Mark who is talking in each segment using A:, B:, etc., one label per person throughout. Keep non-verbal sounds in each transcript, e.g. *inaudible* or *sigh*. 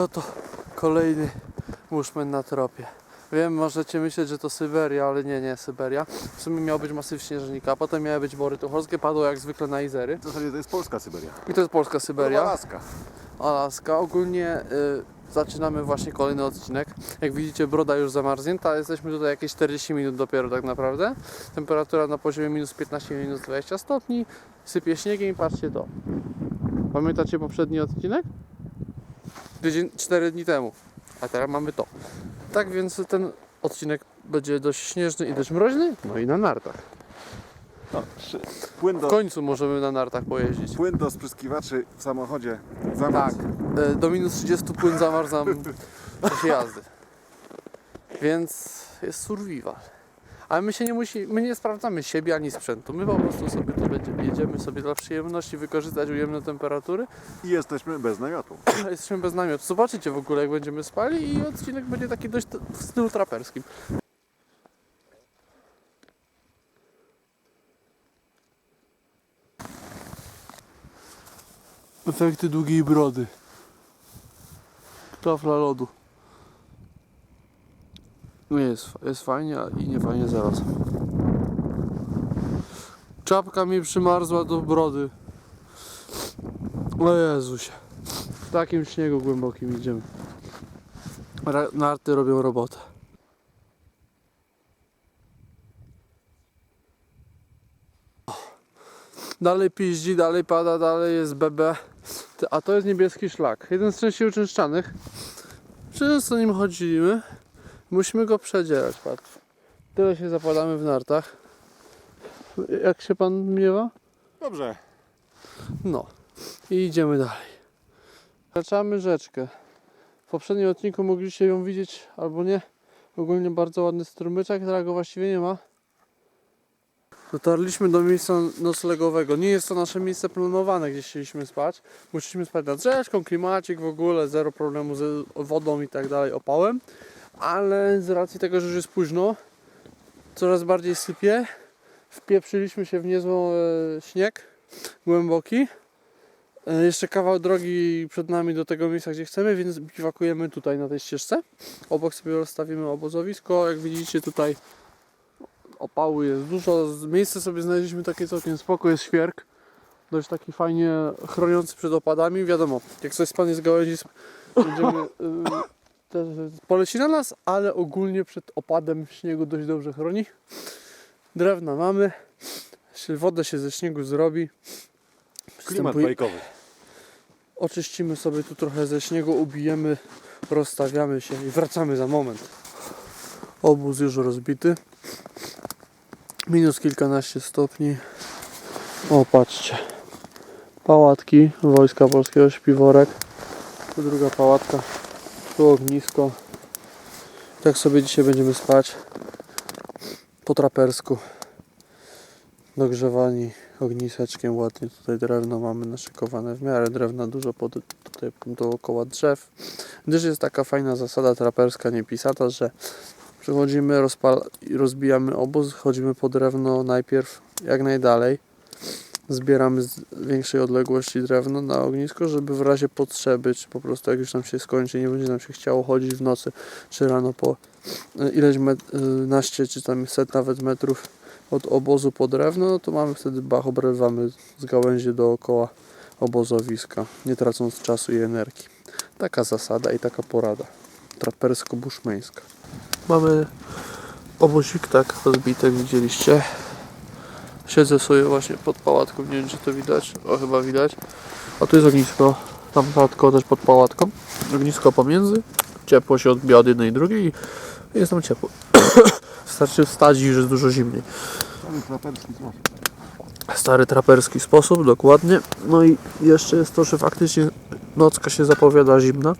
A: No to kolejny muszmen na tropie. Wiem, możecie myśleć, że to Syberia, ale nie, nie Syberia. W sumie miał być masyw śnieżnika, potem miały być bory tucholskie, padło jak zwykle na Izery.
B: W zasadzie to jest polska Syberia.
A: I to jest polska Syberia.
B: Alaska.
A: Alaska. Ogólnie y, zaczynamy właśnie kolejny odcinek. Jak widzicie, broda już zamarznięta. Jesteśmy tutaj jakieś 40 minut dopiero tak naprawdę. Temperatura na poziomie minus 15, minus 20 stopni. Sypie śniegiem i patrzcie to. Pamiętacie poprzedni odcinek? Tydzień, 4 dni temu. A teraz mamy to. Tak więc ten odcinek będzie dość śnieżny i dość mroźny. No i na nartach.
B: No. Płyn
A: W
B: do,
A: końcu możemy na nartach pojeździć.
B: płyn do spryskiwaczy w samochodzie
A: Tak, e, do minus 30 płyn zamarz nam w czasie jazdy. Więc jest survival. Ale my się nie musi, my nie sprawdzamy siebie ani sprzętu. My po prostu sobie będziemy, jedziemy sobie dla przyjemności wykorzystać ujemne temperatury.
B: I jesteśmy bez namiotu. *clears throat*
A: Jesteśmy bez namiotu. Zobaczycie w ogóle jak będziemy spali i odcinek będzie taki dość w stylu traperskim. Efekty długiej brody. Tafla lodu. No jest, jest fajnie i nie fajnie zaraz. Czapka mi przymarzła do brody. O Jezusie. W takim śniegu głębokim idziemy. Narty robią robotę. Dalej piździ, dalej pada, dalej jest. Ty- A to jest niebieski szlak. Jeden z częściej uczęszczanych. Często nim chodzimy. Musimy go przedzierać, patrz. Tyle się zapadamy w nartach. Jak się pan miewa?
B: Dobrze.
A: No. I idziemy dalej. Zaczynamy rzeczkę. W poprzednim odcinku mogliście ją widzieć albo nie. Ogólnie bardzo ładny strumyczek, którego właściwie nie ma. Dotarliśmy do miejsca noclegowego. Nie jest to nasze miejsce planowane, gdzie chcieliśmy spać. Musieliśmy spać nad rzeczką, klimacik w ogóle, zero problemu z wodą i tak dalej, opałem. Ale z racji tego, że już jest późno, coraz bardziej sypie, wpieprzyliśmy się w niezłą e, śnieg głęboki. E, Jeszcze kawał drogi przed nami do tego miejsca, gdzie chcemy, więc biwakujemy tutaj na tej ścieżce. Obok sobie rozstawimy obozowisko. Jak widzicie tutaj opału jest dużo. Miejsce sobie znaleźliśmy takie całkiem spoko, jest świerk. Dość taki fajnie chroniący przed opadami. Wiadomo, jak coś spadnie z gałęzi, będziemy, *laughs* y, poleci na nas, ale ogólnie przed opadem śniegu dość dobrze chroni. Drewna mamy. Wodę się ze śniegu zrobi,
B: Klimat bajkowy.
A: Oczyścimy sobie tu trochę ze śniegu, ubijemy, rozstawiamy się i wracamy za moment. Obóz już rozbity. Minus kilkanaście stopni. O, patrzcie. Pałatki Wojska Polskiego Śpiworek. Tu druga pałatka. Tu ognisko. Tak sobie dzisiaj będziemy spać. Po trapersku. Dogrzewani ogniseczkiem ładnie tutaj drewno mamy naszykowane w miarę drewna dużo pod, tutaj dookoła drzew gdyż jest taka fajna zasada traperska niepisata, że przychodzimy rozbijamy obóz, chodzimy po drewno najpierw jak najdalej zbieramy z większej odległości drewno na ognisko, żeby w razie potrzeby, czy po prostu jak już nam się skończy, nie będzie nam się chciało chodzić w nocy, czy rano po y, ileś y, naście, czy tam set nawet metrów od obozu po drewno, no to mamy wtedy bach, obrywamy z gałęzi dookoła obozowiska, nie tracąc czasu i energii. Taka zasada i taka porada. Trapersko-buszmeńska. Mamy obozik tak rozbity, widzieliście. Siedzę sobie właśnie pod pałatką, nie wiem czy to widać, o chyba widać. A tu jest ognisko, tam pałatko też pod pałatką. Ognisko pomiędzy, ciepło się odbija od jednej i drugiej i jest tam ciepło. *coughs* Starczy wstać i już jest dużo zimniej. Stary traperski sposób, dokładnie. No i jeszcze jest to, że faktycznie nocka się zapowiada zimna.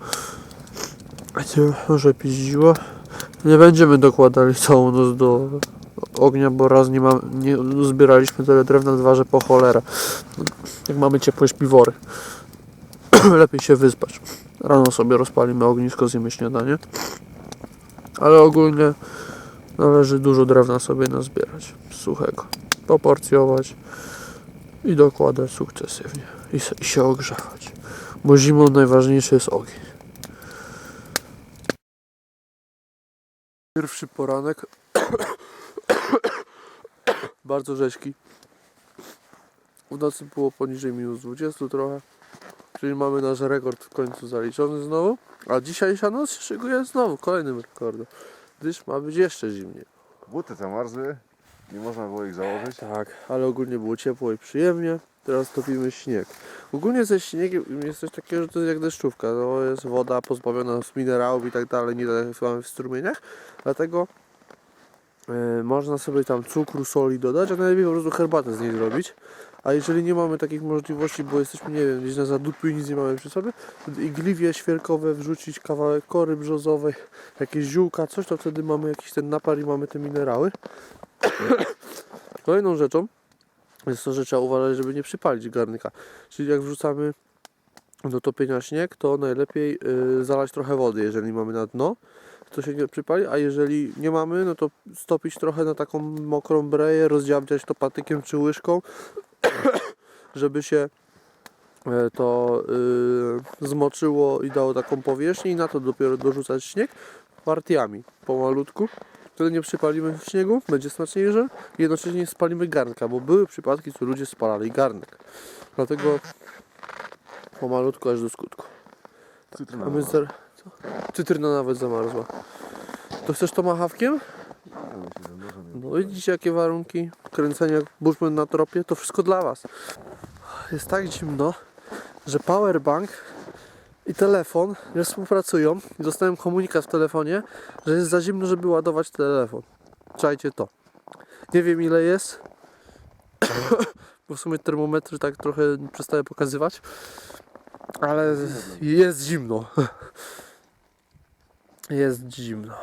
A: Może piździło. Nie będziemy dokładali całą noc do ognia, bo raz nie, ma, nie zbieraliśmy tyle drewna, dwa, że po cholera. Jak mamy ciepłe śpiwory. *clears throat* Lepiej się wyspać. Rano sobie rozpalimy ognisko, zjemy śniadanie. Ale ogólnie należy dużo drewna sobie nazbierać. Suchego. Poporcjować i dokładać sukcesywnie. I, I się ogrzewać. Bo zimą najważniejszy jest ogień. Pierwszy poranek *clears throat* *coughs* Bardzo rzeźki. W nocy było poniżej minus 20 trochę. Czyli mamy nasz rekord w końcu zaliczony znowu. A dzisiejsza noc się szykuje znowu kolejnym rekordem. Gdyż ma być jeszcze zimniej.
B: Buty zamarzły, nie można było ich założyć.
A: Tak, ale ogólnie było ciepło i przyjemnie. Teraz topimy śnieg. Ogólnie ze śniegiem jest coś takiego, że to jest jak deszczówka. To jest woda pozbawiona z minerałów i tak dalej, nie tak mamy w strumieniach. Dlatego można sobie tam cukru, soli dodać, a najlepiej po prostu herbatę z niej zrobić. A jeżeli nie mamy takich możliwości, bo jesteśmy, nie wiem, gdzieś na zadupiu i nic nie mamy przy sobie, igliwie świerkowe wrzucić kawałek kory brzozowej, jakieś ziółka, coś, to wtedy mamy jakiś ten napar i mamy te minerały. *coughs* Kolejną rzeczą jest to, że trzeba uważać, żeby nie przypalić garnka. Czyli jak wrzucamy do topienia śnieg, to najlepiej y, zalać trochę wody, jeżeli mamy na dno, to się nie przypali, a jeżeli nie mamy, no to stopić trochę na taką mokrą breję, rozdziabniać to patykiem czy łyżką, *coughs* żeby się e, to y, zmoczyło i dało taką powierzchnię i na to dopiero dorzucać śnieg partiami, pomalutku. Wtedy nie przypalimy śniegu, będzie smaczniejsze i jednocześnie nie spalimy garnka, bo były przypadki, co ludzie spalali garnek. Dlatego pomalutku aż do skutku. A my. Co? Cytryna nawet zamarzła. To chcesz
B: że możemy.
A: No widzicie jakie warunki kręcenia Bushman na tropie, to wszystko dla Was. Jest tak zimno, że powerbank i telefon nie współpracują dostałem komunikat w telefonie, że jest za zimno, żeby ładować telefon. Czajcie to. Nie wiem ile jest, *coughs* bo w sumie termometry tak trochę przestaje pokazywać, ale jest zimno. Jest zimno.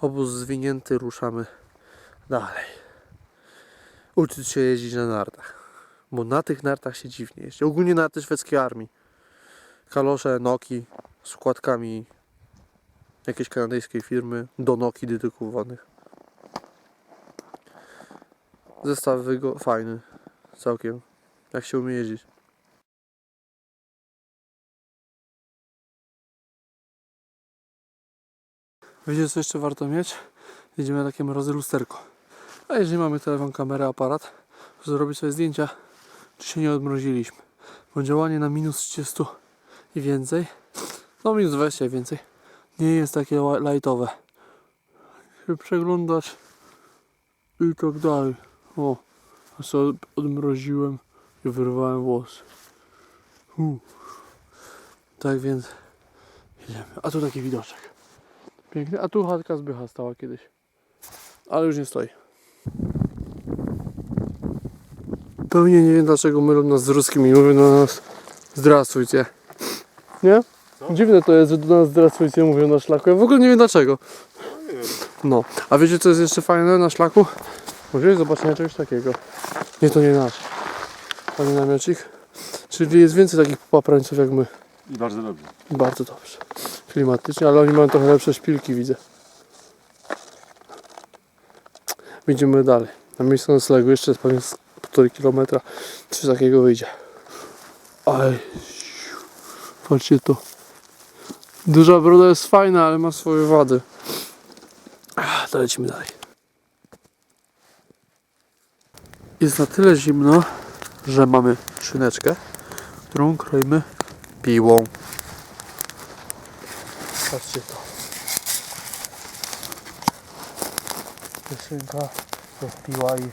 A: Obóz zwinięty, ruszamy dalej. Uczyć się jeździć na nartach. Bo na tych nartach się dziwnie jeździ. Ogólnie narty szwedzkiej armii. Kalosze, noki z wkładkami jakiejś kanadyjskiej firmy do noki dedykowanych. Zestaw wygo- fajny. Całkiem. Jak się umie jeździć. Wiecie co jeszcze warto mieć? Jedziemy takie mrozy lusterko. A jeżeli mamy telefon, kamerę, aparat, zrobić sobie zdjęcia, czy się nie odmroziliśmy. Bo działanie na minus 30 i więcej, no minus 20 i więcej, nie jest takie lightowe. Się przeglądać i tak dalej. O, a sobie odmroziłem i wyrwałem włosy. Uh. Tak więc jedziemy. A tu taki widoczek. Piękny. A tu chatka zbycha stała kiedyś. Ale już nie stoi. Pewnie nie wiem dlaczego mylą nas z ruskim i mówią do nas zdrastwujcie. Nie? Dziwne to jest, że do nas zdrastwujcie mówią na szlaku. Ja w ogóle nie wiem dlaczego. No. A wiecie co jest jeszcze fajne na szlaku? Możecie zobaczenia czegoś takiego. Nie, to nie nasz. Panie namiocik. Czyli jest więcej takich paprańców jak my.
B: I bardzo dobrze.
A: Bardzo dobrze. Klimatycznie, ale oni mają trochę lepsze szpilki, widzę. Idziemy dalej. Na miejscu noclegu jeszcze jest pewnie z półtorej kilometra. Coś takiego wyjdzie. Aj. Patrzcie to. Duża broda jest fajna, ale ma swoje wady. To lecimy dalej. Jest na tyle zimno, że mamy szyneczkę, którą kroimy piłą. Patrzcie to. Piosenka rozpiła i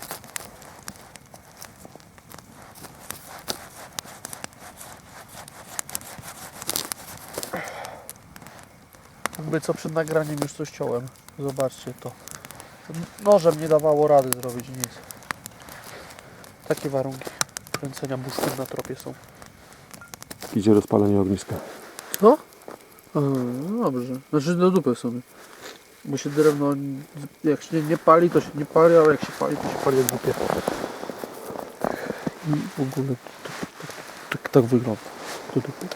A: Jakby co przed nagraniem już coś ciąłem. Zobaczcie to. Nożem nie dawało rady zrobić nic. Takie warunki kręcenia buszków na tropie są.
B: Idzie rozpalenie ogniska.
A: Co? A, no dobrze. Znaczy do dupy w sumie. Bo się drewno, jak się nie, nie pali, to się nie pali, ale jak się pali, to się pali jak dupie. I w ogóle tak, tak, tak, tak wygląda. Do dupy.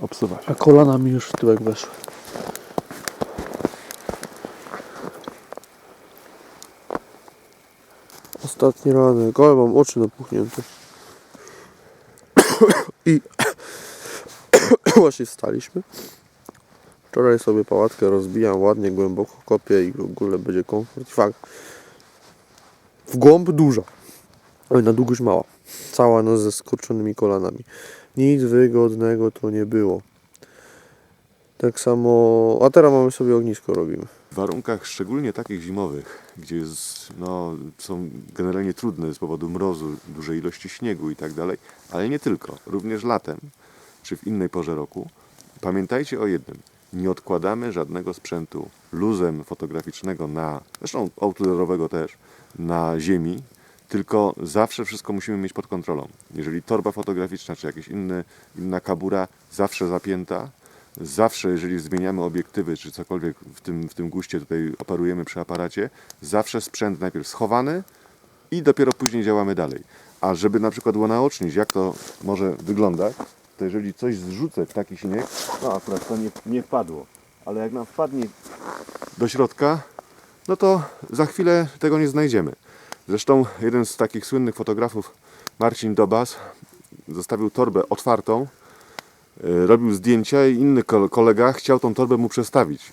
B: Obsuwać.
A: A kolana mi już w tyłek weszły. Ostatni ranek, ale mam oczy napuchnięte. *coughs* I właśnie wstaliśmy. Wczoraj sobie pałatkę rozbijam ładnie, głęboko kopię i w ogóle będzie komfort. Fakt. W głąb duża, ale na długość mała. Cała no ze skurczonymi kolanami. Nic wygodnego to nie było. Tak samo, a teraz mamy sobie ognisko robimy.
B: W warunkach szczególnie takich zimowych, gdzie jest, no, są generalnie trudne z powodu mrozu, dużej ilości śniegu i tak dalej, ale nie tylko, również latem czy w innej porze roku, pamiętajcie o jednym. Nie odkładamy żadnego sprzętu luzem fotograficznego na, zresztą outdoorowego też, na ziemi, tylko zawsze wszystko musimy mieć pod kontrolą. Jeżeli torba fotograficzna czy jakaś inny, inna kabura zawsze zapięta, zawsze jeżeli zmieniamy obiektywy czy cokolwiek w tym, w tym guście tutaj operujemy przy aparacie, zawsze sprzęt najpierw schowany i dopiero później działamy dalej. A żeby na przykład unaocznić, jak to może wyglądać, to jeżeli coś zrzucę w taki śnieg, no akurat to nie, nie wpadło, ale jak nam wpadnie do środka, no to za chwilę tego nie znajdziemy. Zresztą jeden z takich słynnych fotografów, Marcin Dobas, zostawił torbę otwartą, e, robił zdjęcia i inny kol- kolega chciał tą torbę mu przestawić.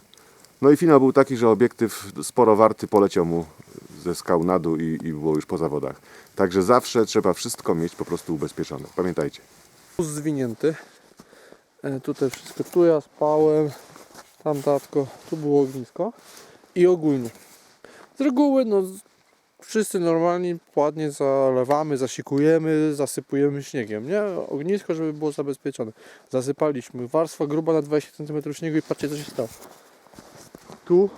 B: No i finał był taki, że obiektyw sporo warty poleciał mu ze skał na dół i, i było już po zawodach. Także zawsze trzeba wszystko mieć po prostu ubezpieczone. Pamiętajcie.
A: Wóz zwinięty. E, Tutaj wszystko, tu ja spałem, tam tatko, tu było ognisko. I ogólnie. Z reguły no wszyscy normalnie ładnie zalewamy, zasikujemy, zasypujemy śniegiem, nie? Ognisko, żeby było zabezpieczone. Zasypaliśmy. Warstwa gruba na 20 cm śniegu i patrzcie co się stało. Tu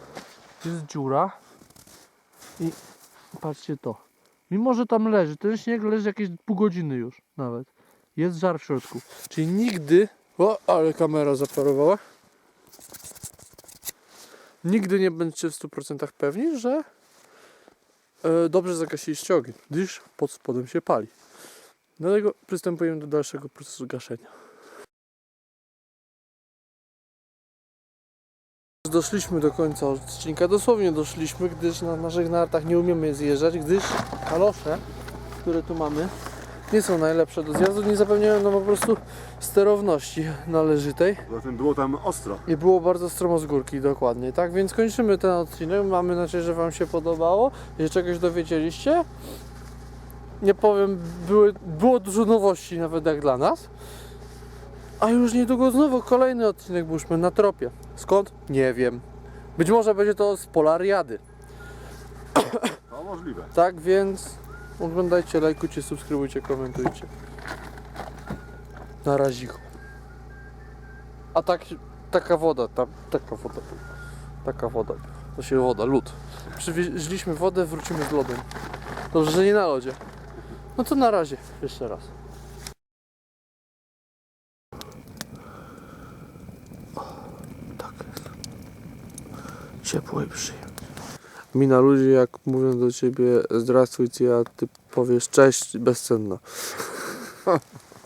A: jest dziura i patrzcie to. Mimo, że tam leży, ten śnieg leży jakieś pół godziny już nawet. Jest żar w środku. Czyli nigdy. O, ale kamera zaparowała. Nigdy nie będziecie w 100% pewni, że e, dobrze zagasiliście ogień, gdyż pod spodem się pali. Dlatego przystępujemy do dalszego procesu gaszenia. Doszliśmy do końca odcinka, dosłownie doszliśmy, gdyż na naszych nartach nie umiemy zjeżdżać, gdyż kalosze, które tu mamy, nie są najlepsze do zjazdu, nie zapewniają nam po prostu sterowności należytej
B: Zatem było tam ostro.
A: i było bardzo stromo z górki, dokładnie, tak? Więc kończymy ten odcinek, mamy nadzieję, że Wam się podobało, że czegoś dowiedzieliście. Nie powiem, były, było dużo nowości nawet jak dla nas. A już niedługo znowu kolejny odcinek Bushman na tropie. Skąd? Nie wiem. Być może będzie to z Polariady.
B: No możliwe.
A: Tak więc oglądajcie, lajkujcie, subskrybujcie, komentujcie. Na razicho. A tak, taka woda, taka woda, taka woda, to się woda, lód. Przywieźliśmy wodę, wrócimy z lodem. Dobrze, że nie na lodzie. No to na razie, jeszcze raz. Tak jest. Ciepło i przyjemnie. Mina ludzi, jak mówią do ciebie zdrastwujcie, a ty powiesz cześć, bezcenna. *laughs*